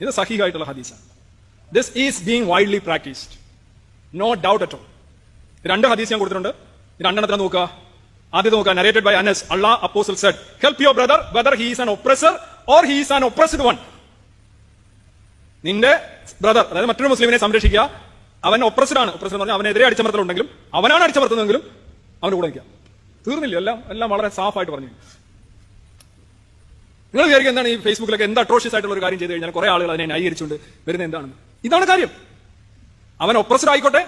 ഇത് സഹീഹായിട്ടുള്ള ഹദീസാണ്. This is being widely practised no doubt at all രണ്ട് ഹദീസ് ഞാൻ കൊടുത്തിട്ടുണ്ട്. രണ്ടെണ്ണത്തിന് നോക്കുക. ആദ്യം നോക്കുക. Narrated by Anas Allah apostle said help your brother whether he's an oppressor or he's an oppressed one നിന്റെ ബ്രദർ അതായത് മറ്റൊരു മുസ്ലിമിനെ സംരക്ഷിക്കുക. അവൻ ഒപ്രസ്ഡ് ആണ്. ഒപ്രസ്ഡ് എന്ന് പറഞ്ഞാൽ അവനെതിരെ അടിച്ചമർത്തലുണ്ടെങ്കിലും അവനാണ് അടിച്ചമർത്തുന്നതെങ്കിലും അവന് കൂടെ നിൽക്കുക. തീർന്നില്ല. എല്ലാം എല്ലാം വളരെ സാഫായിട്ട് പറഞ്ഞു. നിങ്ങൾ വിചാരിക്കും എന്താണ് ഈ ഫേസ്ബുക്കിലൊക്കെ എന്താ അട്രോഷ്യസ് ആയിട്ടുള്ള ഒരു കാര്യം ചെയ്ത് കഴിഞ്ഞാൽ കുറെ ആളുകൾ അതിനെ ന്യായീകരിച്ചുകൊണ്ട് വരുന്നത് എന്താണ് ഇതാണ് കാര്യം. അവൻ ഒപ്രസർ ആയിക്കോട്ടെ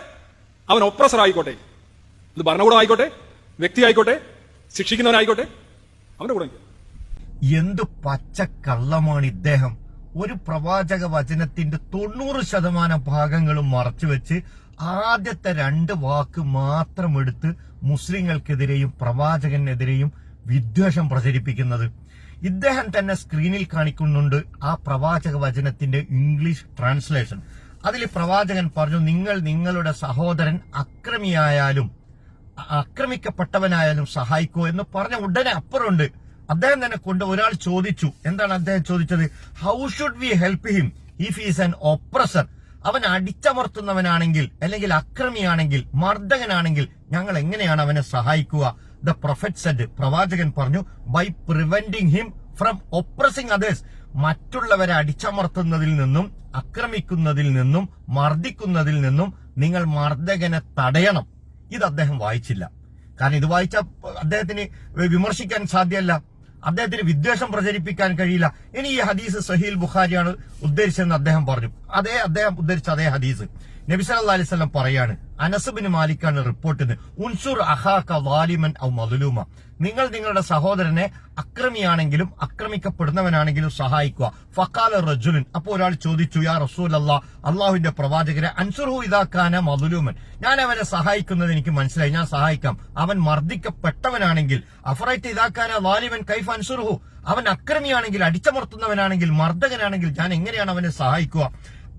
അവൻ ഒപ്രസർ ആയിക്കോട്ടെ. ഇത് ഭരണകൂടം ആയിക്കോട്ടെ വ്യക്തി ആയിക്കോട്ടെ ശിക്ഷിക്കുന്നവനായിക്കോട്ടെ അവന്റെ കൂടെ എന്ത് എന്തു പച്ച കള്ളമാണ് ഇദ്ദേഹം. ഒരു പ്രവാചക വചനത്തിന്റെ തൊണ്ണൂറ് ശതമാനം ഭാഗങ്ങളും മറച്ചുവെച്ച് ആദ്യത്തെ രണ്ട് വാക്ക് മാത്രം എടുത്ത് മുസ്ലിങ്ങൾക്കെതിരെയും പ്രവാചകനെതിരെയും വിദ്വേഷം പ്രചരിപ്പിക്കുന്നത്. ഇദ്ദേഹം തന്നെ സ്ക്രീനിൽ കാണിക്കുന്നുണ്ട് ആ പ്രവാചക വചനത്തിന്റെ ഇംഗ്ലീഷ് ട്രാൻസ്ലേഷൻ. അതിൽ പ്രവാചകൻ പറഞ്ഞു നിങ്ങൾ നിങ്ങളുടെ സഹോദരൻ അക്രമിയായാലും ആക്രമിക്കപ്പെട്ടവനായാലും സഹായിക്കൂ എന്ന് പറഞ്ഞ ഉടനെ അപ്പുറമുണ്ട്. അദ്ദേഹം തന്നെ കൊണ്ട് ഒരാൾ ചോദിച്ചു. എന്താണ് അദ്ദേഹം ചോദിച്ചത്? How should we help him if is an oppressor അവൻ അടിച്ചമർത്തുന്നവനാണെങ്കിൽ അല്ലെങ്കിൽ അക്രമിയാണെങ്കിൽ മർദ്ദകനാണെങ്കിൽ ഞങ്ങൾ എങ്ങനെയാണ് അവനെ സഹായിക്കുക? ദ പ്രൊഫറ്റ് സെഡ് പ്രവാചകൻ പറഞ്ഞു by preventing him from oppressing others മറ്റുള്ളവരെ അടിച്ചമർത്തുന്നതിൽ നിന്നും അക്രമിക്കുന്നതിൽ നിന്നും മർദ്ദിക്കുന്നതിൽ നിന്നും നിങ്ങൾ മർദ്ദകനെ തടയണം. ഇത് അദ്ദേഹം വായിച്ചില്ല. കാരണം ഇത് വായിച്ച അദ്ദേഹത്തിന് വിമർശിക്കാൻ സാധ്യമല്ല. അദ്ദേഹത്തിന് വിദ്വേഷം പ്രചരിപ്പിക്കാൻ കഴിയില്ല. ഇനി ഈ ഹദീസ് സഹീൽ ബുഖാരിയാണ് ഉദ്ദേശിച്ചതെന്ന് അദ്ദേഹം പറഞ്ഞു. അതേ അദ്ദേഹം ഉദ്ധരിച്ച അതേ ഹദീസ്. നബി സല്ലാ അലൈഹി സ്വലം പറയാണ് അനസുബിന് മാലിക്കാണ് റിപ്പോർട്ട് ഉൻസുർ അഹാക വാലിമൻ ഔ മദലൂമ. നിങ്ങൾ നിങ്ങളുടെ സഹോദരനെ അക്രമിയാണെങ്കിലും അക്രമിക്കപ്പെടുന്നവനാണെങ്കിലും സഹായിക്കുക. ഫക്കാല റജുലിൻ. അപ്പോൾ ഒരാൾ ചോദിച്ചു യാ റസൂൽ അല്ലാ അള്ളാഹുവിന്റെ പ്രവാചകരെ അൻസുർഹു ഇതാക്കാന മദുലൂമൻ. ഞാൻ അവനെ സഹായിക്കുന്നത് എനിക്ക് മനസ്സിലായി ഞാൻ സഹായിക്കാം. അവൻ മർദ്ദിക്കപ്പെട്ടവനാണെങ്കിൽ അഫറൈറ്റ് ഇതാക്കാന വാലിമൻ കൈഫ് അൻസുർഹു. അവൻ അക്രമിയാണെങ്കിൽ അടിച്ചമർത്തുന്നവനാണെങ്കിൽ മർദ്ദകനാണെങ്കിൽ ഞാൻ എങ്ങനെയാണ് അവനെ സഹായിക്കുക?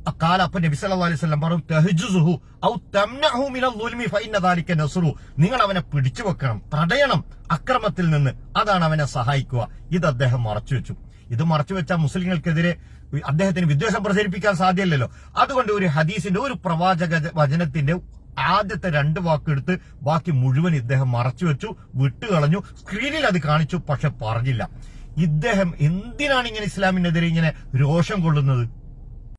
കാല അപ്പൊ നബി സല്ലല്ലാഹു അലൈഹി വസല്ലം പറഞ്ഞു തഹ്ജുസുഹു ഔ തംനഹു മിനൽ ദുൽമി ഫഇന്ന ദാലിക നസ്റു. നിങ്ങൾ അവനെ പിടിച്ചു വെക്കണം തടയണം അക്രമത്തിൽ നിന്ന്. അതാണ് അവനെ സഹായിക്കുക. ഇത് അദ്ദേഹം മറച്ചു വെച്ചു. ഇത് മറച്ചു വെച്ച മുസ്ലിങ്ങൾക്കെതിരെ അദ്ദേഹത്തിന് വിദ്വേഷം പ്രചരിപ്പിക്കാൻ സാധ്യമല്ലല്ലോ അതുകൊണ്ട് ഒരു ഹദീസിന്റെ ഒരു പ്രവാചക വചനത്തിന്റെ ആദ്യത്തെ രണ്ട് വാക്കെടുത്ത് ബാക്കി മുഴുവൻ ഇദ്ദേഹം മറച്ചു വെച്ചു വിട്ടുകളഞ്ഞു സ്ക്രീനിൽ അത് കാണിച്ചു പക്ഷെ പറഞ്ഞില്ല. ഇദ്ദേഹം എന്തിനാണ് ഇങ്ങനെ ഇസ്ലാമിനെതിരെ ഇങ്ങനെ രോഷം കൊള്ളുന്നത്?